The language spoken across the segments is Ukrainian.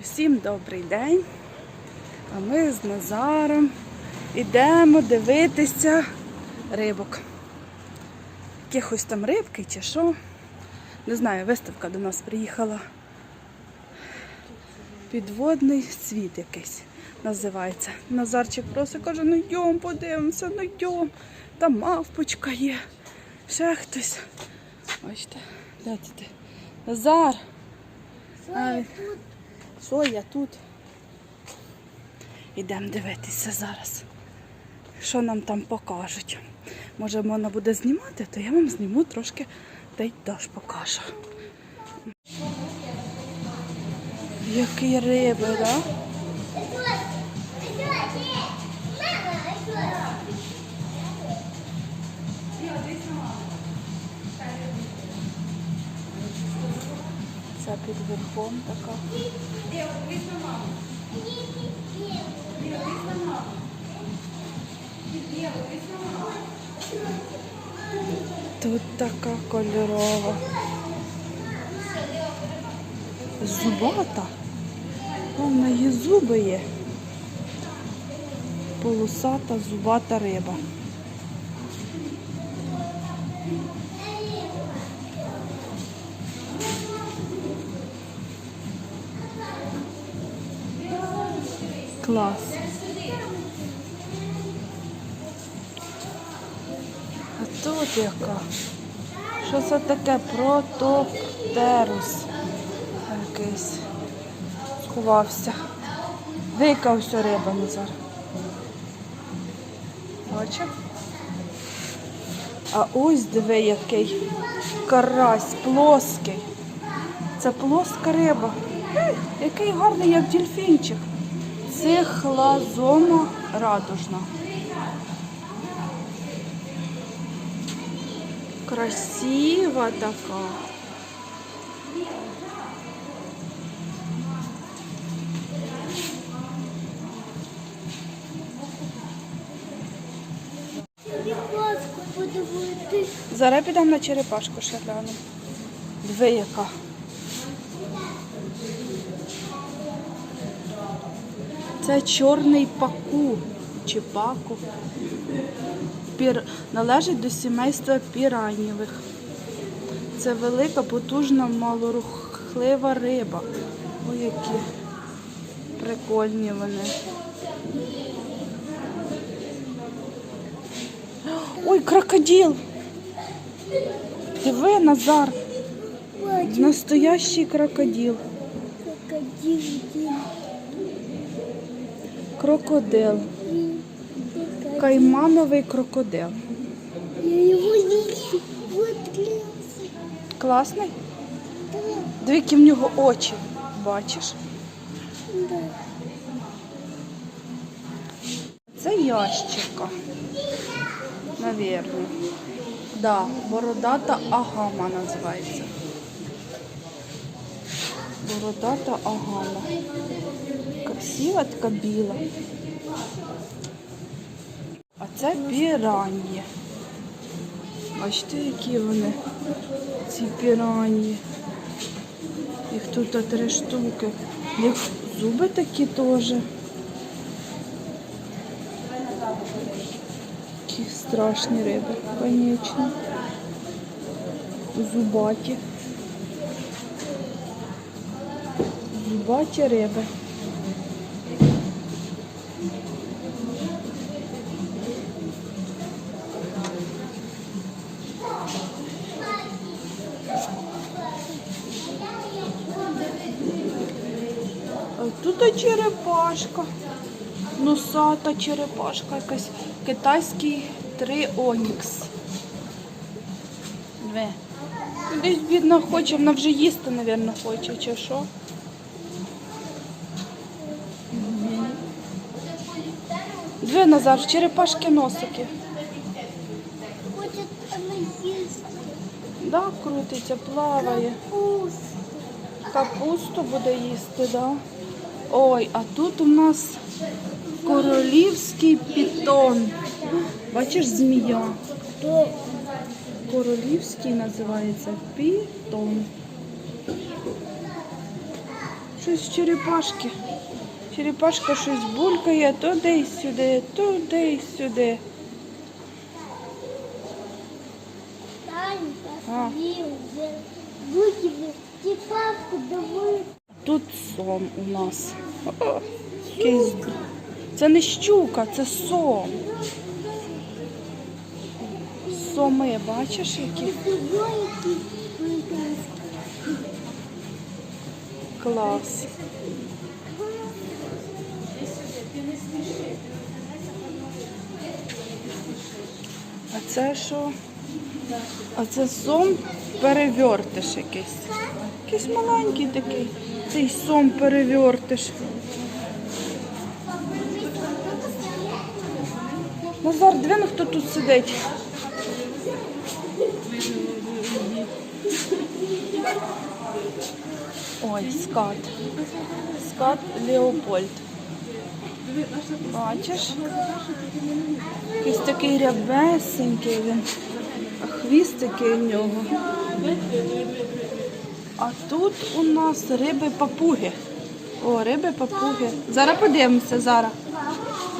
Усім добрий день. А ми з Назаром йдемо дивитися рибок. Якихось там рибки чи що. Не знаю, виставка до нас приїхала. Підводний світ якийсь називається. Назарчик просить, каже, ну йдем, подивимося, ну йдем. Там мавпочка є. Ще хтось. Бачите, де ти? Назар! А, що я тут? Ідемо дивитися зараз. Що нам там покажуть. Може, можна буде знімати, то я вам зніму трошки та й покажу. Які риби, так? Да? Це під верхом така. Тут така кольорова. Зубата. О, в неї зуби є. Полосата зубата риба. Клас. А тут яка? Що це таке? Протоптерус. Якийсь. Сховався. Дика ось риба Назар. Бачив? А ось диви який карась плоский. Це плоска риба. Який гарний, як дельфінчик. Це хлазома радужна. Красива така. Зараз підемо на черепашку ще гляну. Диви яка. Це чорний паку чи паку. Пір... Належить до сімейства піранівих. Це велика, потужна, малорухлива риба. Ой, які прикольні вони. Ой, крокодил! Диви, Назар, настоящий крокодил. крокодил. Крокодил. Каймановий крокодил. Я глянь. Класний? Які в нього очі. Бачиш? Це ящерка. Навірно. Да, бородата агама називається. Бородата агама. Красива така біла. А це піраньї. Бачите, які вони? Ці піраньї. Їх тут три штуки. Їх зуби такі теж. Такі страшні риби, звісно. Зубаті. Зубаті риби. А черепашка. Носата черепашка якась. Китайський три онікс. Две. Десь бідна хоче, вона вже їсти, мабуть, хоче, чи що. Дві Назар, черепашки носики. Хочет она есть Да, крутиться, плаває. вкус. Капусту буде їсти, да. Ой, а тут у нас королівський пітон. Бачиш, змія. Королівський називається пітон. Щось черепашки. Черепашка щось булькає, туди й сюди, туди й сюди. А. Выкинули. Типавку давай. Тут сом у нас. О, Це не щука, це сом. Соми, бачиш, які? Клас. А це що? А це сом перевертиш якийсь. Якийсь маленький такий. Цей сом перевертиш. Назар, диви, ну, хто тут сидить. Ой, скат. Скат Леопольд. Бачиш? Якийсь такий рябесенький він. А хвіст такий в нього. А тут у нас риби папуги. О, риби папуги. Зараз подивимося, зараз.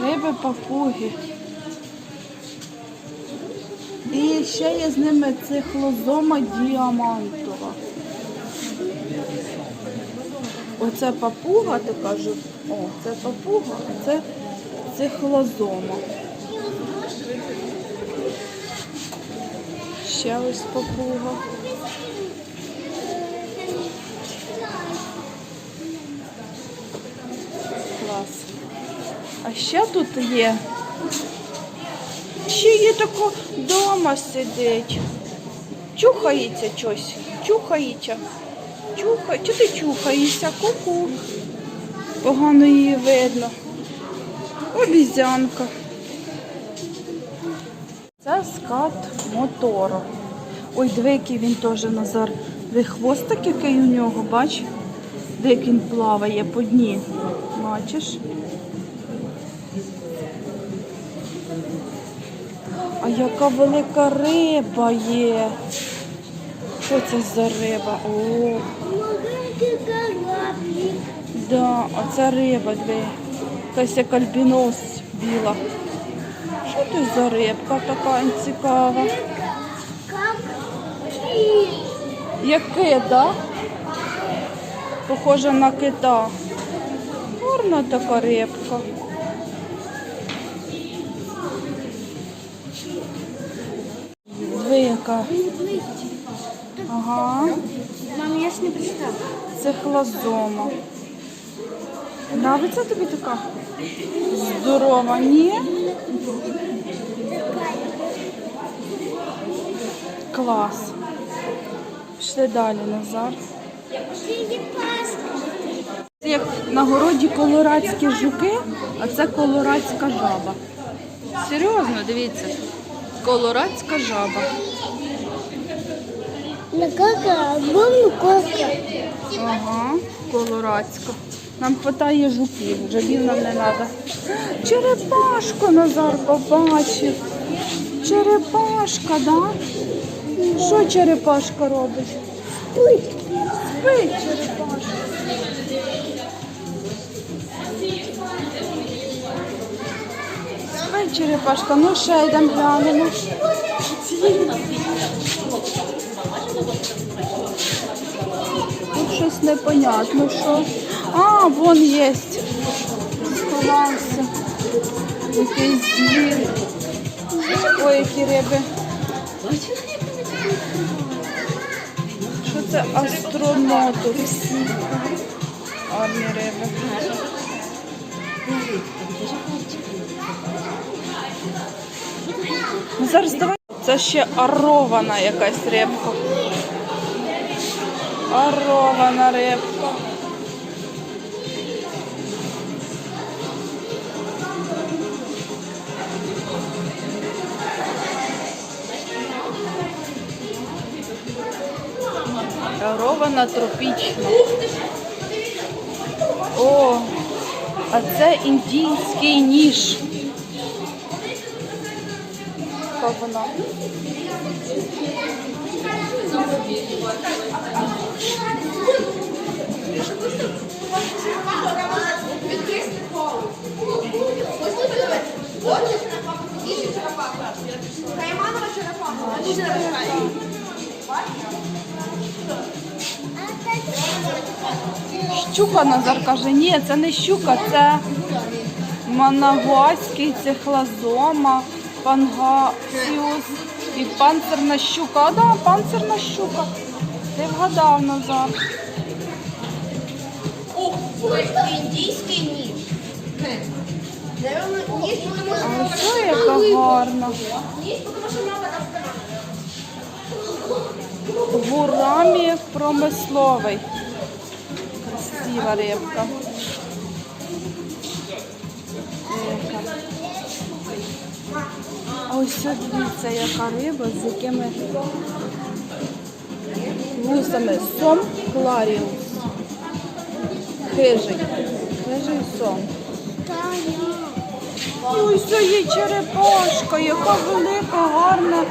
Риби папуги. І ще є з ними цихлозома діамантова. Оце папуга, ти кажу. О, це папуга, а це цихлозома. Ще ось папуга. Ще тут є. Ще є тако дома сидить. Чухається щось. Чухається. Чухає. Чи ти чухаєшся? Ку-ку. Погано її видно. Обізянка. Це скат мотору. Ой, який він теж Назар. Диви, хвостик, який у нього, бач? Де він плаває по дні. Бачиш? А яка велика риба є. Що це за риба? О, Маленький кораблик. да, а це риба, диви. Якась як альбінос біла. Що це за рибка така цікава? Як кит, да? Похожа на кита. Гарна така рибка. Диви, яка. Ага. Мам, я ж не представила. Це хлазома. Нравиться тобі така? Здорова, ні? Клас. Пішли далі, Назар. Це як на городі колорадські жуки, а це колорадська жаба. Серйозно, дивіться. Колорадська жаба. Ага, колорадська. Нам вистачає жуків, жабів нам не треба. Черепашку Назар побачив. Черепашка, да? Що черепашка робить? Спить черепашка. Спить черепашка, ну ще йдемо глянемо. Тут щось непонятно, що. А, вон є. Сховався. Якийсь звір. Ой, які риби. Що це астронотус? Гарні риби. Зараз давай. Це ще арована якась рибка. Арована рибка. Арована тропічна. О, а це індійський ніж. Черепаха. Щука Назар каже, ні, це не щука, це манагуаський, це хлазома, пангасіус і панцирна щука. А да, панцирна щука. Ти вгадав Назар. Індійський ніж. А що яка гарна. Гурамі промисловий. Красива. Рибка. Ось що дивіться, яка риба, з якими вусами. Сом кларіус. Хижий. Хижий сом. І ось це є черепашка, яка велика, гарна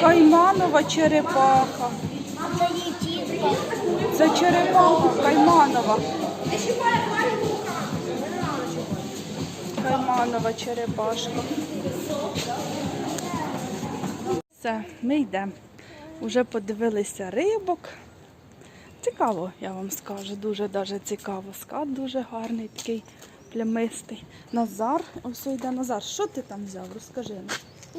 кайманова черепаха. Це черепаха кайманова. Кайманова черепашка. Все, ми йдемо. Уже подивилися рибок. Цікаво, я вам скажу, дуже даже цікаво. Скат дуже гарний, такий плямистий. Назар, ось йде Назар. Що ти там взяв? Розкажи нам.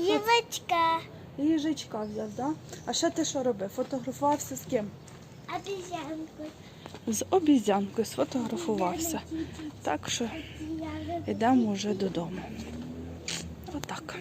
Євочка. Їжачка взяв, да? А ще ти що робив? Фотографувався з ким? Обезьянку. З обізянкою сфотографувався. Так що йдемо вже додому. Отак.